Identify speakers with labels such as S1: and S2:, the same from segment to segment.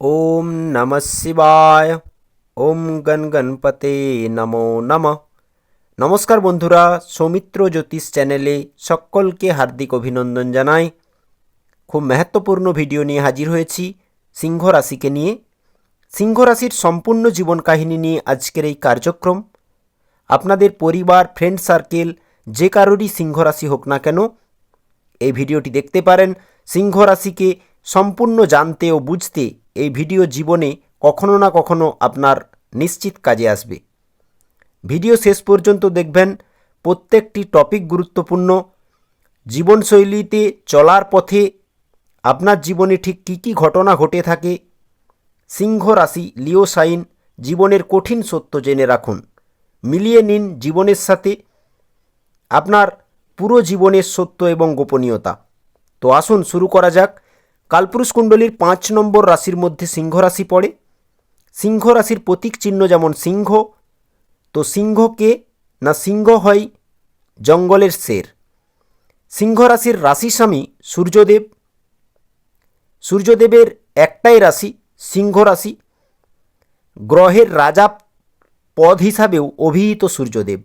S1: ওম নম শিবায় ওম গণ গণপতে নমো নম নমস্কার বন্ধুরা সৌমিত্র জ্যোতিষ চ্যানেলে সকলকে হার্দিক অভিনন্দন জানাই। খুব মহত্বপূর্ণ ভিডিও নিয়ে হাজির হয়েছি সিংহ রাশিকে নিয়ে। সিংহ রাশির সম্পূর্ণ জীবন কাহিনী নিয়ে আজকের এই কার্যক্রম। আপনাদের পরিবার ফ্রেন্ড সার্কেল যে কারোরই সিংহ রাশি হোক না কেন, এই ভিডিওটি দেখতে পারেন। সিংহ রাশিকে সম্পূর্ণ জানতে ও বুঝতে এই ভিডিও জীবনে কখনো না কখনো আপনার নিশ্চিত কাজে আসবে। ভিডিও শেষ পর্যন্ত দেখবেন, প্রত্যেকটি টপিক গুরুত্বপূর্ণ। জীবনশৈলীতে চলার পথে আপনার জীবনে ঠিক কী কী ঘটনা ঘটে থাকে। সিংহ রাশি, লিও সাইন, জীবনের কঠিন সত্য জেনে রাখুন। মিলিয়ে নিন জীবনের সাথে আপনার পুরো জীবনের সত্য এবং গোপনীয়তা। তো আসুন শুরু করা যাক। কালপুরুষ কুণ্ডলীর পাঁচ নম্বর রাশির মধ্যে সিংহ রাশি পড়ে। সিংহ রাশির প্রতীক চিহ্ন যেমন সিংহ, তো সিংহকে না সিংহ হয় জঙ্গলের শের সিংহ রাশির রাশি স্বামী সূর্যদেব। সূর্যদেবের একটাই রাশি সিংহ রাশি। গ্রহের রাজা পদ হিসাবেও অভিহিত সূর্যদেব।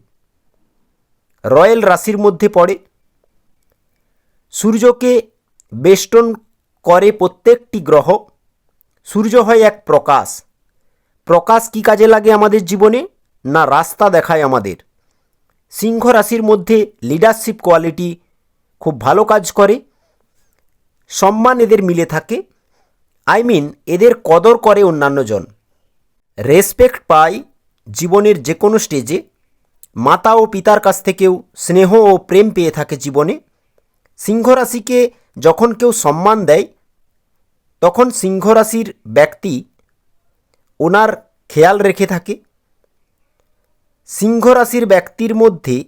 S1: রয়্যাল রাশির মধ্যে পড়ে। সূর্যকে বেষ্টন করে প্রত্যেকটি গ্রহ, সূর্য হয় এক প্রকাশ। প্রকাশ কি কাজে লাগে আমাদের জীবনে? না রাস্তা দেখায় আমাদের। সিংহ রাশির মধ্যে লিডারশিপ কোয়ালিটি খুব ভালো কাজ করে। সম্মান এদের মিলে থাকে। আই মিন এদের কদর করে অন্যান্য জন। রেসপেক্ট পায় জীবনের যে কোনো স্টেজে মাতা ও পিতার কাছ থেকেও স্নেহ ও প্রেম পেয়ে থাকে জীবনে। সিংহ রাশিকে যখন কেউ সম্মান দেয়, তখন সিংহ রাশির ব্যক্তি ওনার খেয়াল রেখে থাকে। সিংহ রাশির ব্যক্তির মধ্যে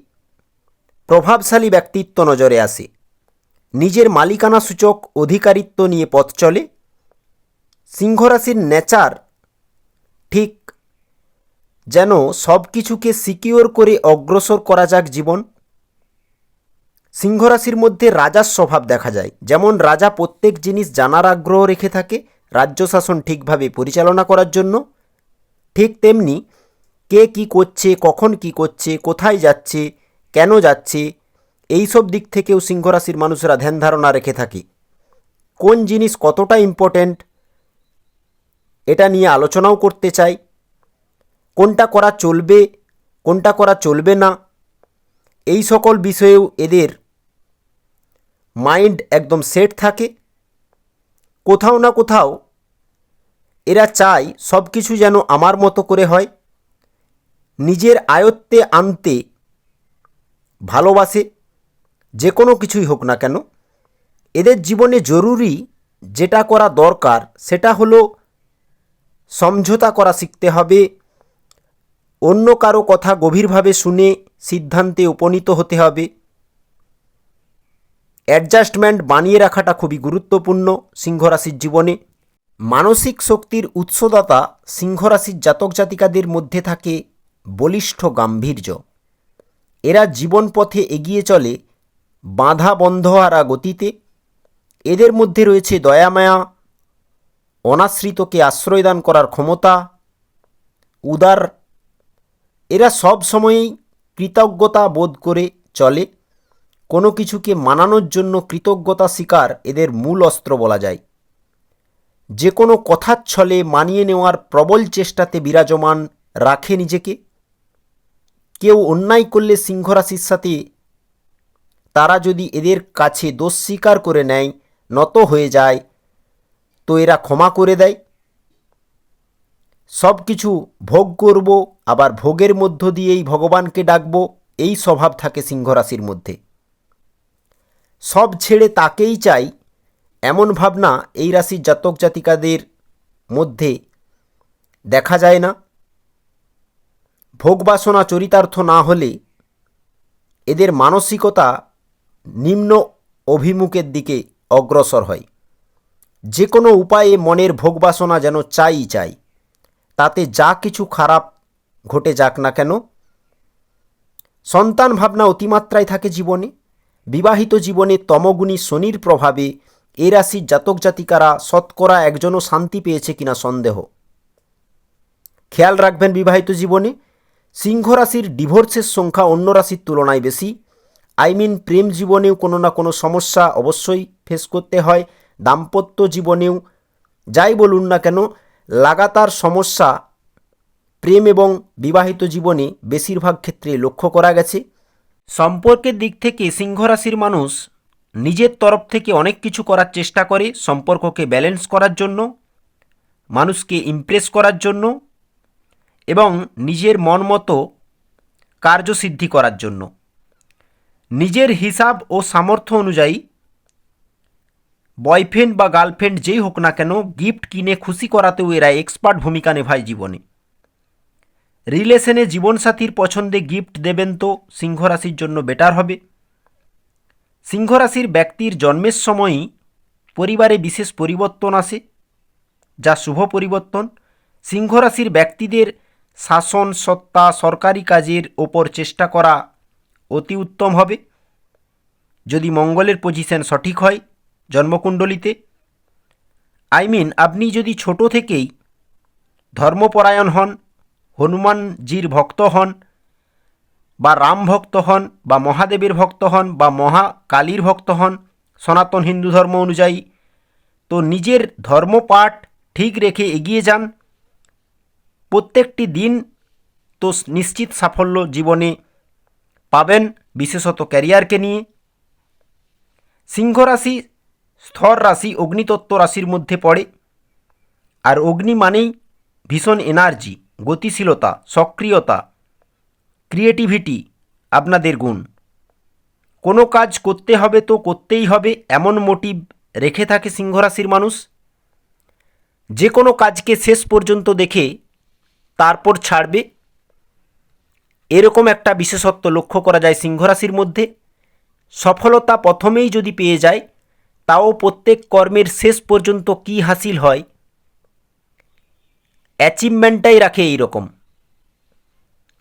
S1: প্রভাবশালী ব্যক্তিত্ব নজরে আসে। নিজের মালিকানা সূচক অধিকারিত্ব নিয়ে পথ চলে। সিংহ রাশির নেচার ঠিক যেন সব কিছুকে সিকিওর করে অগ্রসর করা যাক জীবন। সিংহ রাশির মধ্যে রাজার স্বভাব দেখা যায়। যেমন, রাজা প্রত্যেক জিনিস জানার আগ্রহ রেখে থাকে, রাজ্য শাসন ঠিকভাবে পরিচালনা করার জন্য। ঠিক তেমনি, কে কি করছে, কখন কি করছে, কোথায় যাচ্ছে, কেন যাচ্ছে এই সব দিক থেকেও সিংহ রাশির মানুষেরা ধ্যান ধারণা রেখে থাকে। কোন জিনিস কতটা ইম্পর্ট্যান্ট এটা নিয়ে আলোচনাও করতে চাই। কোনটা করা চলবে, কোনটা করা চলবে না, এই সকল বিষয়েও এদের মাইন্ড একদম সেট থাকে। কোথাও না কোথাও এরা চায় সব কিছু যেন আমার মতো করে হয়। নিজের আয়ত্তে আনতে ভালোবাসে, যে কোনো কিছুই হোক না কেন। এদের জীবনে জরুরি যেটা করা দরকার, সেটা হলো সমঝোতা করা শিখতে হবে। অন্য কারও কথা গভীরভাবে শুনে সিদ্ধান্তে উপনীত হতে হবে। অ্যাডজাস্টমেন্ট বানিয়ে রাখাটা খুবই গুরুত্বপূর্ণ সিংহরাশির জীবনে। মানসিক শক্তির উৎসদাতা সিংহরাশির জাতক জাতিকাদের মধ্যে থাকে বলিষ্ঠ গাম্ভীর্য। এরা জীবন পথে এগিয়ে চলে, বাঁধা বন্ধহারা গতিতে। এদের মধ্যে রয়েছে দয়ামায়া অনাশ্রিতকে আশ্রয়দান করার ক্ষমতা, উদার। এরা সব সময়ই কৃতজ্ঞতা বোধ করে চলে। কোনো কিছুকে মানানোর জন্য কৃতজ্ঞতা স্বীকার এদের মূল অস্ত্র বলা যায়। যে কোনো কথার ছলে মানিয়ে নেওয়ার প্রবল চেষ্টাতে বিরাজমান রাখে নিজেকে। কেউ অন্যায় করলে সিংহরাশির সাথে তারা যদি এদের কাছে দোষ স্বীকার করে নেয়, নত হয়ে যায়, তো এরা ক্ষমা করে দেয়। সব কিছু ভোগ করব, আবার ভোগের মধ্য দিয়েই ভগবানকে ডাকব, এই স্বভাব থাকে সিংহরাশির মধ্যে। সব ছেড়ে তাকেই চাই, এমন ভাবনা এই রাশির জাতক জাতিকাদের মধ্যে দেখা যায় না। ভোগবাসনা চরিতার্থ না হলে এদের মানসিকতা নিম্ন অভিমুখের দিকে অগ্রসর হয়। যে কোনো উপায়ে মনের ভোগবাসনা যেন চাই চাই, তাতে যা কিছু খারাপ ঘটে যাক না কেন, সন্তান ভাবনা অতিমাত্রায় থাকে জীবনে। বিবাহিত জীবনে তমগুণী শনির প্রভাবে এ রাশির জাতক জাতিকারা শতকরা একজনও শান্তি পেয়েছে কিনা সন্দেহ। খেয়াল রাখবেন বিবাহিত জীবনে, সিংহ রাশির ডিভোর্সের সংখ্যা অন্য রাশির তুলনায় বেশি। আই মিন প্রেম জীবনেও কোনো না কোনো সমস্যা অবশ্যই ফেস করতে হয়। দাম্পত্য জীবনেও, যাই বলুন না কেন, লাগাতার সমস্যা প্রেম এবং বিবাহিত জীবনে বেশিরভাগ ক্ষেত্রে লক্ষ্য করা গেছে। সম্পর্কের দিক থেকে সিংহ রাশির মানুষ নিজের তরফ থেকে অনেক কিছু করার চেষ্টা করে সম্পর্ককে ব্যালেন্স করার জন্য, মানুষকে ইমপ্রেস করার জন্য এবং নিজের মন মতো কার্যসিদ্ধি করার জন্য। নিজের হিসাব ও সামর্থ্য অনুযায়ী বয়ফ্রেন্ড বা গার্লফ্রেন্ড যেই হোক না কেন গিফট কিনে খুশি করাতেও এরা এক্সপার্ট ভূমিকা নেভায় জীবনে। রিলেশনে জীবনসাথীর পছন্দে গিফট দেবেন তো সিংহরাশির জন্য বেটার হবে। সিংহরাশির ব্যক্তির জন্মের সময়ই পরিবারে বিশেষ পরিবর্তন আসে, যা শুভ পরিবর্তন। সিংহরাশির ব্যক্তিদের শাসন, সত্তা, সরকারি কাজের ওপর চেষ্টা করা অতি উত্তম হবে। যদি মঙ্গলের পজিশন সঠিক হয় জন্মকুণ্ডলিতে। আই মিন আপনি যদি ছোট থেকেই ধর্মপরায়ণ হন হনুমানজির ভক্ত হন, বা রাম ভক্ত হন, বা মহাদেবের ভক্ত হন, বা মহাকালীর ভক্ত হন, সনাতন হিন্দু ধর্ম অনুযায়ী। তো নিজের ধর্মপাঠ ঠিক রেখে এগিয়ে যান। প্রত্যেকটি দিন তো নিশ্চিত সাফল্য জীবনে পাবেন, বিশেষত ক্যারিয়ারকে নিয়ে। সিংহ রাশি স্থর রাশি অগ্নিতত্ত্ব রাশির মধ্যে পড়ে। আর অগ্নি মানেই ভীষণ এনার্জি। গতিশীলতা, সক্রিয়তা ক্রিয়েটিভিটি আপনাদের গুণ। কোনো কাজ করতে হবে তো করতেই হবে, এমন মোটিভ রেখে থাকে সিংহ রাশির মানুষ। যে কোনো কাজকে শেষ পর্যন্ত দেখে তারপর ছাড়বে। এরকম একটা বিশেষত্ব লক্ষ্য করা যায় সিংহরাশির মধ্যে। সফলতা প্রথমেই যদি পেয়ে যায়, তাও প্রত্যেক কর্মের শেষ পর্যন্ত কি হাসিল হয় অ্যাচিভমেন্টটাই রাখে এই রকম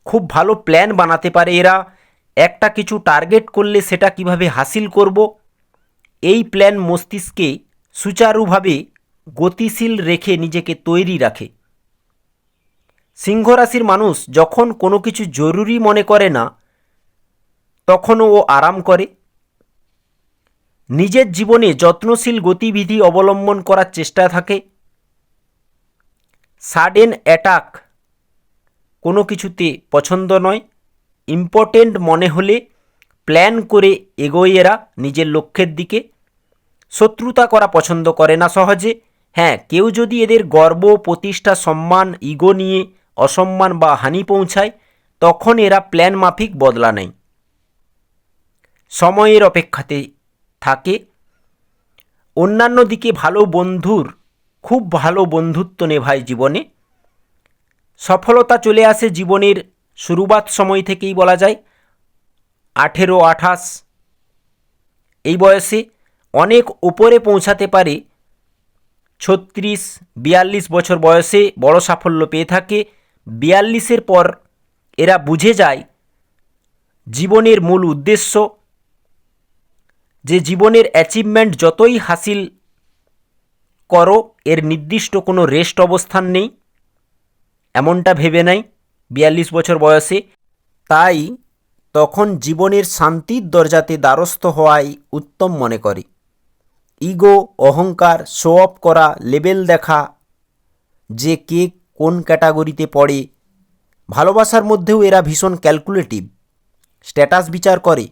S1: খুব ভালো প্ল্যান বানাতে পারে এরা। একটা কিছু টার্গেট করলে সেটা কীভাবে হাসিল করব? এই প্ল্যান মস্তিষ্কে সুচারুভাবে গতিশীল রেখে নিজেকে তৈরি রাখে। সিংহ রাশির মানুষ যখন কোনো কিছু জরুরি মনে করে না, তখনও ও আরাম করে। নিজের জীবনে যত্নশীল গতিবিধি অবলম্বন করার চেষ্টা থাকে। সাডেন অ্যাটাক কোনো কিছুতে পছন্দ নয়। ইম্পর্টেন্ট মনে হলে প্ল্যান করে এগোয় এরা নিজের লক্ষ্যের দিকে। শত্রুতা করা পছন্দ করে না সহজে। হ্যাঁ কেউ যদি এদের গর্ব, প্রতিষ্ঠা, সম্মান, ইগো নিয়ে অসম্মান বা হানি পৌঁছায়, তখন এরা প্ল্যান মাফিক বদলা নেয়। সময়ের অপেক্ষাতে থাকে। অন্যান্য দিকে ভালো বন্ধুর খুব ভালো বন্ধুত্ব নেভায় জীবনে। সফলতা চলে আসে জীবনের শুরুবাত সময় থেকেই বলা যায়। আঠেরো আঠাশ। এই বয়সে অনেক ওপরে পৌঁছাতে পারে। ছত্রিশ, বিয়াল্লিশ বছর বয়সে বড় সাফল্য পেয়ে থাকে। বিয়াল্লিশের পর এরা বুঝে যায় জীবনের মূল উদ্দেশ্য। যে জীবনের অ্যাচিভমেন্ট যতই হাসিল করো, এর নির্দিষ্ট কোনো রেস্ট অবস্থান নেই। এমনটা ভেবে নাই বিয়াল্লিশ বছর বয়সে। তাই তখন জীবনের শান্তির দরজাতে দ্বারস্থ হওয়াই উত্তম মনে করে। ইগো, অহংকার শো অফ করা লেবেল দেখা, যে কে কোন ক্যাটাগরিতে পড়ে, ভালোবাসার মধ্যেও এরা ভীষণ ক্যালকুলেটিভ স্ট্যাটাস বিচার করে।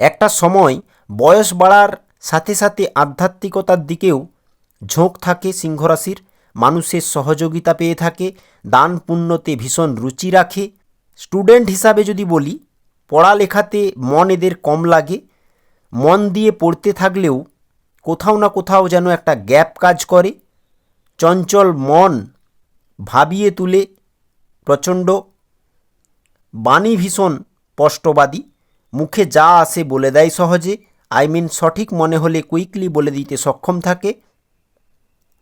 S1: একটা সময় বয়স বাড়ার সাথে সাথে আধ্যাত্মিকতার দিকেও ঝোঁক থাকে সিংহরাশির, মানুষের সহযোগিতা পেয়ে থাকে, দান পুণ্যতে ভীষণ রুচি রাখে। স্টুডেন্ট হিসাবে যদি বলি, পড়ালেখাতে মন এদের কম লাগে। মন দিয়ে পড়তে থাকলেও কোথাও না কোথাও যেন একটা গ্যাপ কাজ করে। চঞ্চল মন ভাবিয়ে তুলে, প্রচণ্ড। বাণী ভীষণ স্পষ্টবাদী। মুখে যা আসে বলে দেয় সহজে। আই মিন সঠিক মনে হলে কুইকলি বলে দিতে সক্ষম থাকে।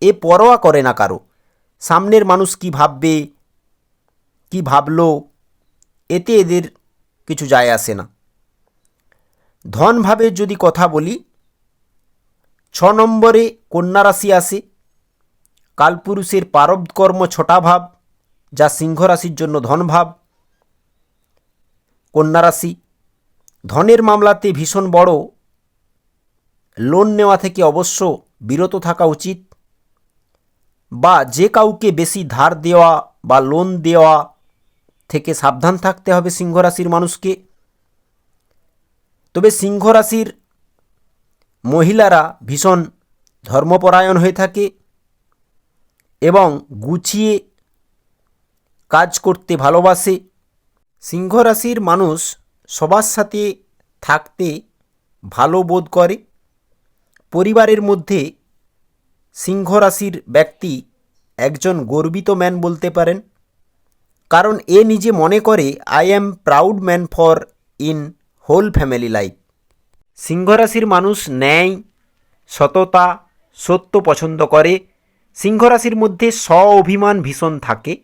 S1: এ পরোয়া করে না কারও। সামনের মানুষ কি ভাববে, কি ভাবলো, এতে এদের কিছু যায় আসে না। ধনভাবের যদি কথা বলি, ছ নম্বরে কন্যা রাশি আসে। কালপুরুষের পারবকর্ম ছটা ভাব, যা সিংহ রাশির জন্য ধনভাব কন্যা রাশি, ধনের মামলাতে ভীষণ বড়। লোন নেওয়া থেকে অবশ্য বিরত থাকা উচিত। বা যে কাউকে বেশি ধার দেওয়া বা লোন দেওয়া থেকে সাবধান থাকতে হবে সিংহ রাশির মানুষকে। তবে সিংহ রাশির মহিলারা ভীষণ ধর্মপরায়ণ হয়ে থাকে এবং গুছিয়ে কাজ করতে ভালোবাসে। সিংহ রাশির মানুষ সবার সাথে থাকতে ভালো বোধ করে। পরিবারের মধ্যে সিংহ রাশির ব্যক্তি একজন গর্বিত ম্যান বলতে পারেন। কারণ এ নিজে মনে করে I am proud man for in whole family life সিংহ রাশির মানুষ ন্যায়, সততা, সত্য পছন্দ করে। সিংহ রাশির মধ্যে স্ব অভিমান ভীষণ থাকে।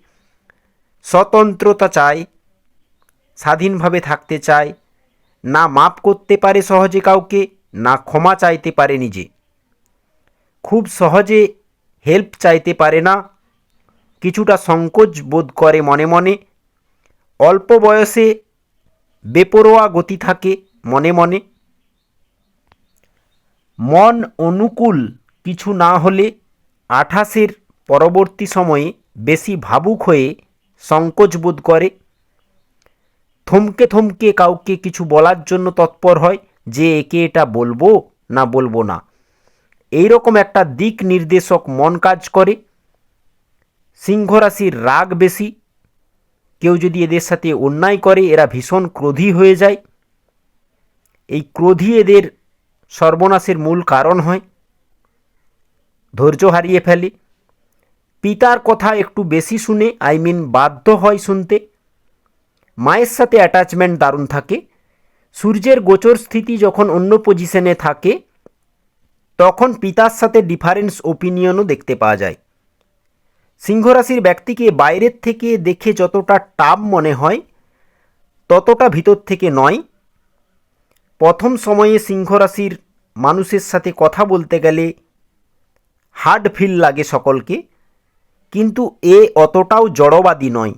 S1: স্বতন্ত্রতা চায়, স্বাধীনভাবে থাকতে চায়। না মাপ করতে পারে সহজে কাউকে, না ক্ষমা চাইতে পারে নিজে। খুব সহজে হেল্প চাইতে পারে না। কিছুটা সংকোচ বোধ করে মনে মনে। অল্প বয়সে বেপরোয়া গতি থাকে মনে মনে। মন অনুকূল কিছু না হলে আঠাশের পরবর্তী সময়ে বেশি ভাবুক হয়ে সংকোচ বোধ করে। থমকে থমকে কাউকে কিছু বলার জন্য তৎপর হয় যে একে এটা বলব না বলব না। এই রকম একটা দিক নির্দেশক মন কাজ করে। সিংহ রাশির রাগ বেশি। কেউ যদি এদের সাথে অন্যায় করে, এরা ভীষণ ক্রোধী হয়ে যায়। এই ক্রোধী এদের সর্বনাশের মূল কারণ হয়। ধৈর্য হারিয়ে ফেলে। পিতার কথা একটু বেশি শুনে, আই মিন বাধ্য হয় শুনতে। মায়ের সাথে অ্যাটাচমেন্ট দারুণ থাকে। সূর্যের গোচর স্থিতি যখন অন্য পজিশনে থাকে তখন পিতার সাথে ডিফারেন্স ওপিনিয়নও দেখতে পাওয়া যায়। সিংহরাশির ব্যক্তিকে বাইরের থেকে দেখে যতটা টাপ মনে হয়, ততটা ভিতর থেকে নয়। প্রথম সময়ে সিংহরাশির মানুষের সাথে কথা বলতে গেলে হার্ড ফিল লাগে সকলকে, কিন্তু এ অতটাও জড়বাদী নয়।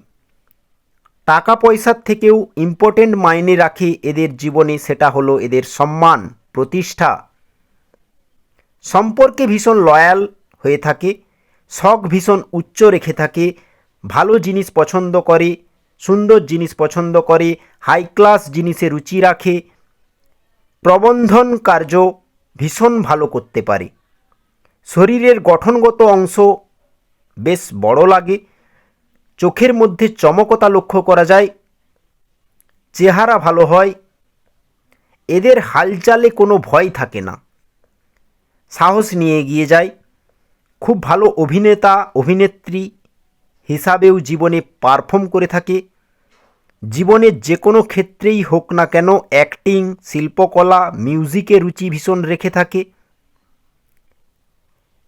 S1: টাকা পয়সার থেকেও ইম্পর্টেন্ট মাইনে রাখে এদের জীবনে, সেটা হলো এদের সম্মান, প্রতিষ্ঠা। সম্পর্কে ভীষণ লয়াল হয়ে থাকে, শখ ভীষণ উচ্চ রেখে থাকে, ভালো জিনিস পছন্দ করে, সুন্দর জিনিস পছন্দ করে হাই ক্লাস জিনিসে রুচি রাখে, প্রবন্ধন কার্য ভীষণ ভালো করতে পারে। শরীরের গঠনগত অংশ বেশ বড় লাগে, চোখের মধ্যে চমকতা লক্ষ্য করা যায়, চেহারা ভালো হয়, এদের হালচালে কোনো ভয় থাকে না। সাহস নিয়ে এগিয়ে যায়। খুব ভালো অভিনেতা, অভিনেত্রী হিসাবেও জীবনে পারফর্ম করে থাকে। জীবনের যে কোনো ক্ষেত্রেই হোক না কেন অ্যাক্টিং শিল্পকলা মিউজিকে রুচি ভীষণ রেখে থাকে।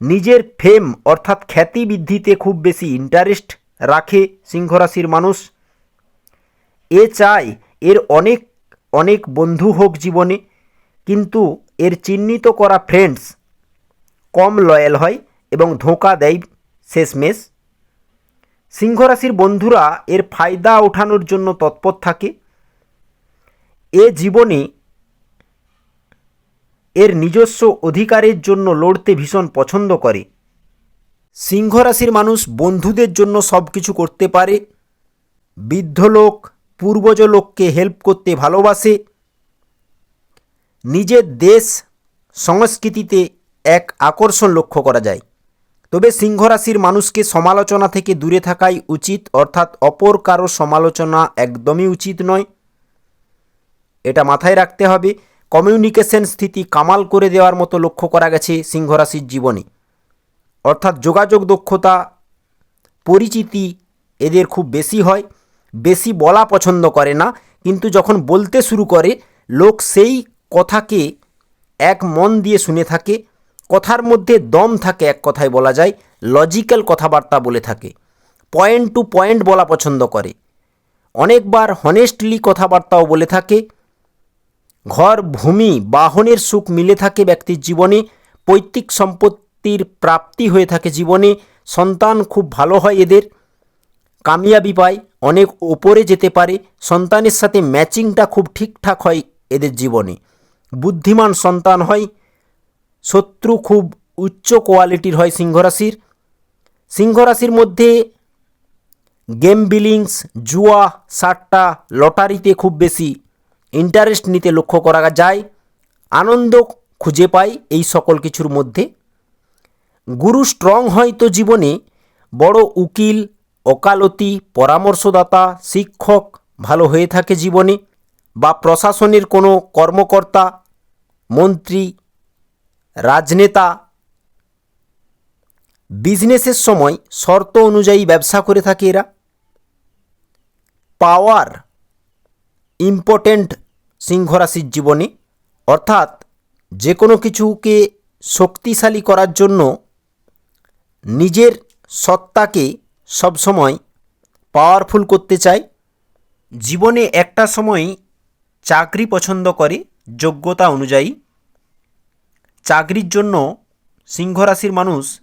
S1: নিজের ফেম অর্থাৎ খ্যাতি বৃদ্ধিতে খুব বেশি ইন্টারেস্ট রাখে সিংহরাশির মানুষ। এ চায় এর অনেক অনেক বন্ধু হোক জীবনে, কিন্তু এর চিহ্নিত করা ফ্রেন্ডস কম লয়াল হয় এবং ধোঁকা দেয় শেষমেশ। সিংহরাশির বন্ধুরা এর ফায়দা ওঠানোর জন্য তৎপর থাকে। এ জীবনে এর নিজস্ব অধিকারের জন্য লড়তে ভীষণ পছন্দ করে। সিংহ রাশির মানুষ বন্ধুদের জন্য সব কিছু করতে পারে। বৃদ্ধ লোক, পূর্বজ লোককে হেল্প করতে ভালোবাসে। নিজের দেশ, সংস্কৃতিতে এক আকর্ষণ লক্ষ্য করা যায়। তবে সিংহ রাশির মানুষকে সমালোচনা থেকে দূরে থাকাই উচিত, অর্থাৎ অপর কারও সমালোচনা একদমই উচিত নয়। এটা মাথায় রাখতে হবে, কমিউনিকেশন স্থিতি কামাল করে দেওয়ার মতো লক্ষ্য করা গেছে সিংহ রাশির জীবনে। অর্থাৎ যোগাযোগ দক্ষতা, পরিচিতি এদের খুব বেশি হয়, বেশি বলা পছন্দ করে না, কিন্তু যখন বলতে শুরু করে, লোক সেই কথাকে এক মন দিয়ে শুনে থাকে কথার মধ্যে দম থাকে এক কথায় বলা যায় লজিক্যাল কথাবার্তা বলে থাকে পয়েন্ট টু পয়েন্ট বলা পছন্দ করে। অনেকবার হনেস্টলি কথাবার্তাও বলে থাকে, ঘর, ভূমি, বাহনের সুখ মিলে থাকে ব্যক্তির জীবনে, পৈতৃক সম্পত্তির প্রাপ্তি হয়ে থাকে জীবনে, সন্তান খুব ভালো হয় এদের, কামিয়াবি পায়, অনেক ওপরে যেতে পারে, সন্তানের সাথে ম্যাচিংটা খুব ঠিকঠাক হয় এদের জীবনে, বুদ্ধিমান সন্তান হয় শত্রু খুব উচ্চ কোয়ালিটির হয় সিংহরাশির। সিংহরাশির মধ্যে গেম বিলিংস, জুয়া, সাট্টা, লটারিতে খুব বেশি ইন্টারেস্ট নিতে লক্ষ্য করা যায়, আনন্দ খুঁজে পায় এই সকল কিছুর মধ্যে। গুরু স্ট্রং হয় তো জীবনে, বড় উকিল, ওকালতি, পরামর্শদাতা, শিক্ষক ভালো হয়ে থাকে জীবনে বা প্রশাসনের কোনো কর্মকর্তা, মন্ত্রী রাজনেতা। বিজনেসের সময় শর্ত অনুযায়ী ব্যবসা করে থাকে এরা। পাওয়ার ইম্পর্ট্যান্ট সিংহরাশির জীবনে, অর্থাৎ যে কোনো কিছুকে শক্তিশালী করার জন্য নিজের সত্তাকে সবসময় পাওয়ারফুল করতে চায়। জীবনে একটা সময় চাকরি পছন্দ করে, যোগ্যতা অনুযায়ী। চাকরির জন্য সিংহরাশির মানুষ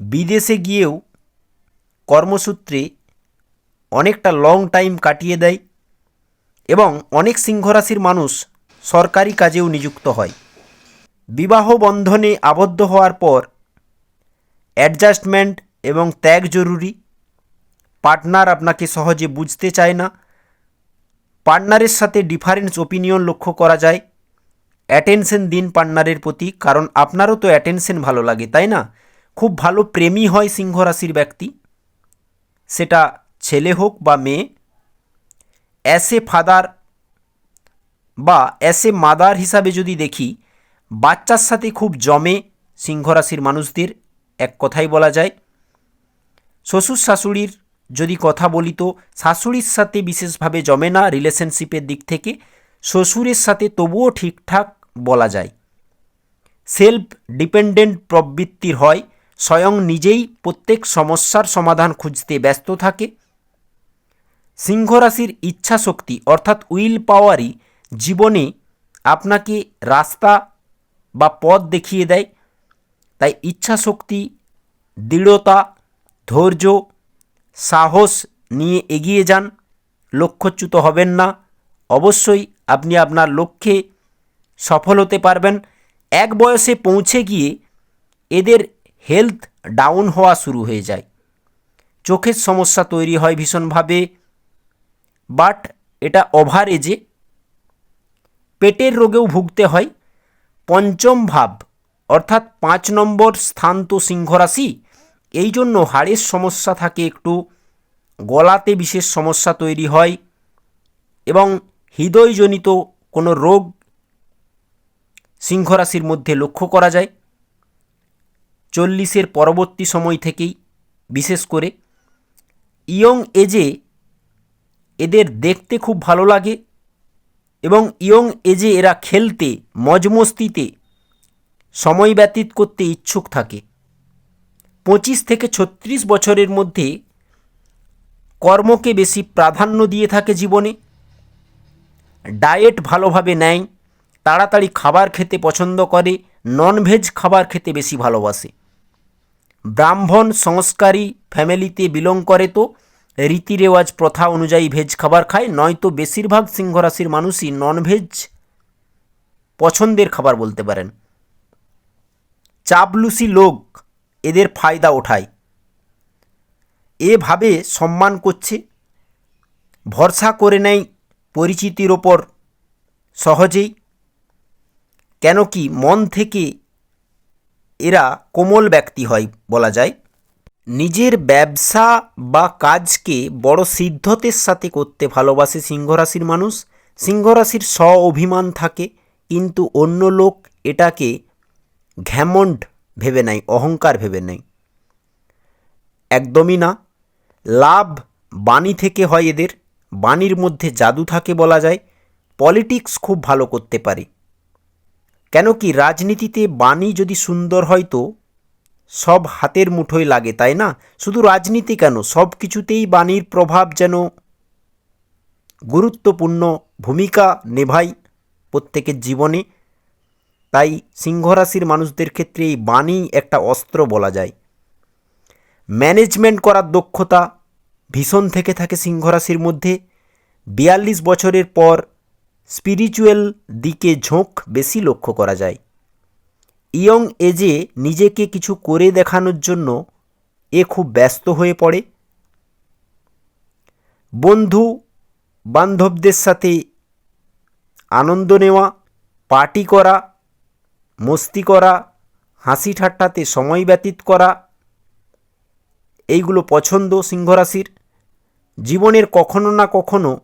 S1: বিদেশে গিয়েও কর্মসূত্রে অনেকটা লং টাইম কাটিয়ে দেয় এবং অনেক সিংহরাশির মানুষ সরকারি কাজেও নিযুক্ত হয়। বিবাহ বন্ধনে আবদ্ধ হওয়ার পর অ্যাডজাস্টমেন্ট এবং ত্যাগ জরুরি। পার্টনার আপনাকে সহজে বুঝতে চায় না। পার্টনারের সাথে ডিফারেন্স ওপিনিয়ন লক্ষ্য করা যায়। অ্যাটেনশন দিন পার্টনারের প্রতি, কারণ আপনারও তো অ্যাটেনশন ভালো লাগে, তাই না? খুব ভালো প্রেমী হয় সিংহ রাশির ব্যক্তি। সেটা ছেলে হোক বা মেয়ে অ্যাস ফাদার বা অ্যাস মাদার হিসাবে যদি দেখি, বাচ্চার সাথে খুব জমে সিংহ রাশির মানুষদের, এক কথাই বলা যায়। শ্বশুর শাশুড়ির যদি কথা বলি তো, শাশুড়ির সাথে বিশেষভাবে জমে না রিলেশনশিপের দিক থেকে, শ্বশুরের সাথে তবুও ঠিকঠাক বলা যায়। সেলফ ডিপেন্ডেন্ট প্রবৃত্তির হয়, স্বয়ং নিজেই প্রত্যেক সমস্যার সমাধান খুঁজতে ব্যস্ত থাকে। সিংহ রাশির ইচ্ছা শক্তি অর্থাৎ উইল পাওয়ারই জীবনে আপনাকে রাস্তা বা পথ দেখিয়ে দেয়। তাই ইচ্ছা শক্তি দৃঢ়তা, ধৈর্য, সাহস নিয়ে এগিয়ে যান। লক্ষ্যচ্যুত হবেন না। অবশ্যই আপনি আপনার লক্ষ্যে সফল হতে পারবেন। এক বয়সে পৌঁছে গিয়ে এদের হেলথ ডাউন হওয়া শুরু হয়ে যায়। চোখের সমস্যা তৈরি হয় ভীষণভাবে। বাট এটা ওভার এজে পেটের রোগেও ভুগতে হয়। পঞ্চম ভাব, অর্থাৎ পাঁচ নম্বর স্থান তো সিংহ রাশি এই জন্য হাড়ের সমস্যা থাকে একটু। গলাতে বিশেষ সমস্যা তৈরি হয় এবং হৃদয়জনিত কোনো রোগ সিংহ রাশির মধ্যে লক্ষ্য করা যায়। চল্লিশের পরবর্তী সময় থেকেই, বিশেষ করে, ইয়ং এজে এদের দেখতে খুব ভালো লাগে এবং ইয়ং এজে এরা খেলতে, মজমস্তিতে সময় ব্যতীত করতে ইচ্ছুক থাকে। পঁচিশ থেকে ছত্রিশ বছরের মধ্যে কর্মকে বেশি প্রাধান্য দিয়ে থাকে জীবনে, ডায়েট ভালোভাবে নেয় তাড়াতাড়ি খাবার খেতে পছন্দ করে ননভেজ খাবার খেতে বেশি ভালোবাসে। ব্রাহ্মণ সংস্কারী ফ্যামিলিতে বিলং করে তো রীতি রেওয়াজ প্রথা অনুযায়ী ভেজ খাবার খায়, নয়তো বেশিরভাগ সিংহরাশির মানুষই ননভেজ পছন্দের খাবার বলতে পারেন। চাপলুসি লোক এদের ফায়দা ওঠায়। এভাবে সম্মান করছে, ভরসা করে নেয় পরিচিতির ওপর সহজেই। কেন কি মন থেকে এরা কোমল ব্যক্তি হয় বলা যায়। নিজের ব্যবসা বা কাজকে বড় সিদ্ধতের সাথে করতে ভালোবাসে সিংহরাশির মানুষ। সিংহরাশির স্ব অভিমান থাকে, কিন্তু অন্য লোক এটাকে ঘ্যামন্ড ভেবে নেয়, অহংকার ভেবে নেয়। একদমই না। লাভ বাণী থেকে হয় এদের। বাণীর মধ্যে জাদু থাকে বলা যায়। পলিটিক্স খুব ভালো করতে পারে। কেন কি রাজনীতিতে বাণী যদি সুন্দর হয় তো সব হাতের মুঠোয় লাগে, তাই না? শুধু রাজনীতি কেন? সব কিছুতেই বাণীর প্রভাব যেন গুরুত্বপূর্ণ ভূমিকা নেভায় প্রত্যেকের জীবনে। তাই সিংহরাশির মানুষদের ক্ষেত্রে এই বাণী একটা অস্ত্র বলা যায়। ম্যানেজমেন্ট করার দক্ষতা ভীষণ থেকে থাকে সিংহরাশির মধ্যে। বিয়াল্লিশ বছরের পর স্পিরিচুয়াল দিকে ঝোঁক বেশি লক্ষ্য করা যায়। ইয়ং এজে নিজেকে কিছু করে দেখানোর জন্য এ খুব ব্যস্ত হয়ে পড়ে। বন্ধু বান্ধবদের সাথে আনন্দ নেওয়া, পার্টি করা, মস্তি করা, হাসি ঠাট্টাতে সময় ব্যতীত করা, এইগুলো পছন্দ সিংহরাশির। জীবনের কখনো না কখনো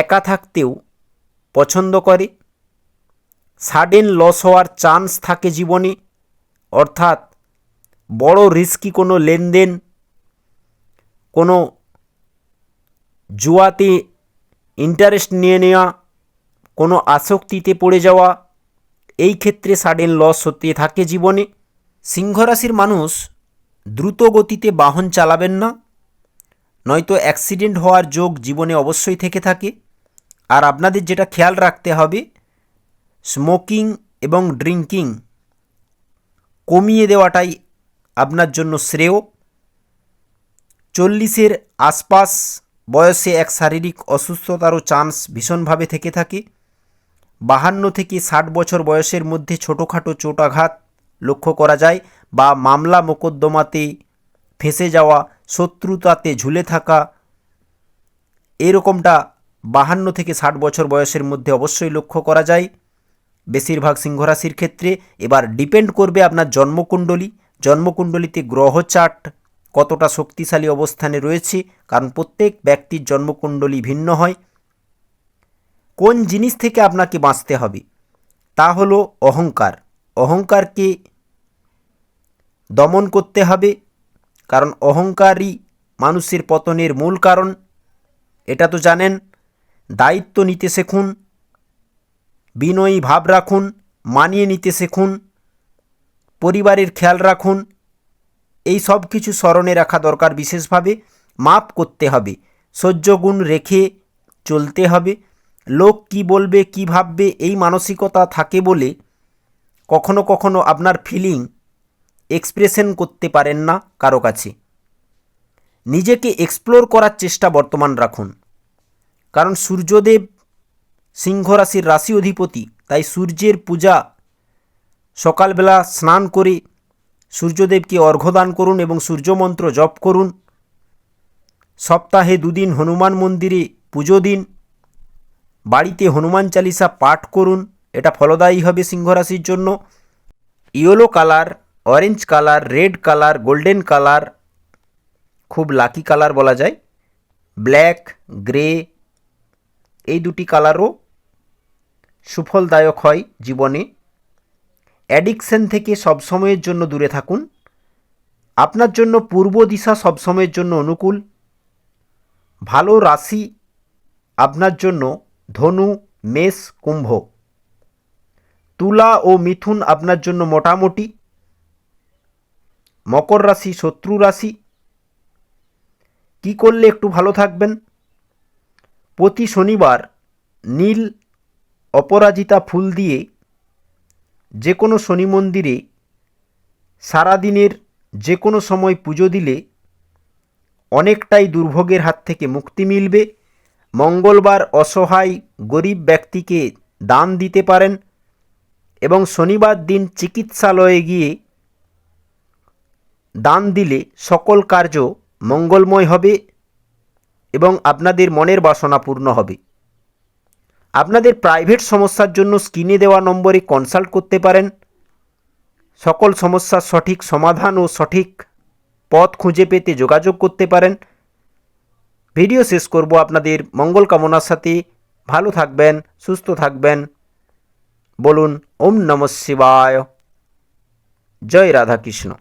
S1: একা থাকতেও পছন্দ করে। সাডেন লস হওয়ার চান্স থাকে জীবনে। অর্থাৎ বড় রিস্কি কোনো লেনদেন, কোনো জুয়াতে ইন্টারেস্ট নিয়ে নেওয়া, কোনো আসক্তিতে পড়ে যাওয়া, এই ক্ষেত্রে সাডেন লস হতে থাকে জীবনে। সিংহরাশির মানুষ দ্রুত গতিতে বাহন চালাবেন না। নয়তো অ্যাক্সিডেন্ট হওয়ার যোগ জীবনে অবশ্যই থেকে থাকে। আর আপনাদের যেটা খেয়াল রাখতে হবে, স্মোকিং এবং ড্রিঙ্কিং কমিয়ে দেওয়াটাই আপনার জন্য শ্রেয়। চল্লিশের আশপাশ বয়সে এক শারীরিক অসুস্থতারও চান্স ভীষণভাবে থেকে থাকে। বাহান্ন থেকে ষাট বছর বয়সের মধ্যে ছোটোখাটো চোটাঘাত লক্ষ্য করা যায় বা মামলা মোকদ্দমাতে ফেঁসে যাওয়া শত্রুতাতে ঝুলে থাকা। এরকমটা বাহান্ন থেকে ষাট বছর বয়সের মধ্যে অবশ্যই লক্ষ্য করা যায়। বেশিরভাগ সিংহরাশির ক্ষেত্রে এবার ডিপেন্ড করবে আপনার জন্মকুণ্ডলী। জন্মকুণ্ডলিতে গ্রহ চার্ট কতটা শক্তিশালী অবস্থানে রয়েছে, কারণ প্রত্যেক ব্যক্তির জন্মকুণ্ডলী ভিন্ন হয়। কোন জিনিস থেকে আপনাকে বাঁচতে হবে? তা হলো অহংকার। অহংকারকে দমন করতে হবে। কারণ অহংকারই মানুষের পতনের মূল কারণ। এটা তো জানেন, দায়িত্ব নিতে শেখুন, বিনয়ী ভাব রাখুন, মানিয়ে নিতে শিখুন, পরিবারের খেয়াল রাখুন, এই সব কিছু স্মরণে রাখা দরকার বিশেষভাবে। মাপ করতে হবে, সহ্য গুণ রেখে চলতে হবে। লোক কি বলবে, কি ভাববে, এই মানসিকতা থাকে বলে কখনো কখনো আপনার ফিলিং এক্সপ্রেশন করতে পারেন না কারও কাছে। নিজেকে এক্সপ্লোর করার চেষ্টা বর্তমান রাখুন। কারণ সূর্যদেব সিংহ রাশির রাশি অধিপতি, তাই সূর্যের পূজা সকালবেলা স্নান করে সূর্যদেবকে অর্ঘ্যদান করুন এবং সূর্যমন্ত্র জপ করুন। সপ্তাহে দুদিন হনুমান মন্দিরে পুজো দিন। বাড়িতে হনুমান চালিসা পাঠ করুন। এটা ফলদায়ী হবে সিংহরাশির জন্য। Yellow colour orange colour red colour golden colour খুব লাকি কালার বলা যায়। ব্ল্যাক গ্রে এই দুটি কালারও সুফলদায়ক হয় জীবনে। অ্যাডিকশন থেকে সবসময়ের জন্য দূরে থাকুন। আপনার জন্য পূর্ব দিশা সবসময়ের জন্য অনুকূল। ভালো রাশি আপনার জন্য ধনু, মেষ, কুম্ভ। তুলা ও মিথুন আপনার জন্য মোটামুটি। মকর রাশি, শত্রু রাশি, কি করলে একটু ভালো থাকবেন? প্রতি শনিবার নীল অপরাজিতা ফুল দিয়ে যে কোনো শনি মন্দিরে সারাদিনের যে কোনো সময় পুজো দিলে অনেকটাই দুর্ভোগের হাত থেকে মুক্তি মিলবে। মঙ্গলবার অসহায় গরিব ব্যক্তিকে দান দিতে পারেন এবং শনিবার দিন চিকিৎসালয়ে গিয়ে দান দিলে সকল কার্য মঙ্গলময় হবে এবং আপনাদের মনের বাসনা পূর্ণ হবে। আপনাদের প্রাইভেট সমস্যার জন্য স্ক্রিনে দেওয়া নম্বরে কনসাল্ট করতে পারেন। সকল সমস্যার সঠিক সমাধান ও সঠিক পথ খুঁজে পেতে যোগাযোগ করতে পারেন। ভিডিও শেষ করব আপনাদের মঙ্গল কামনার সাথে। ভালো থাকবেন, সুস্থ থাকবেন। বলুন, ওম নম শিবায়। জয় রাধাকৃষ্ণ।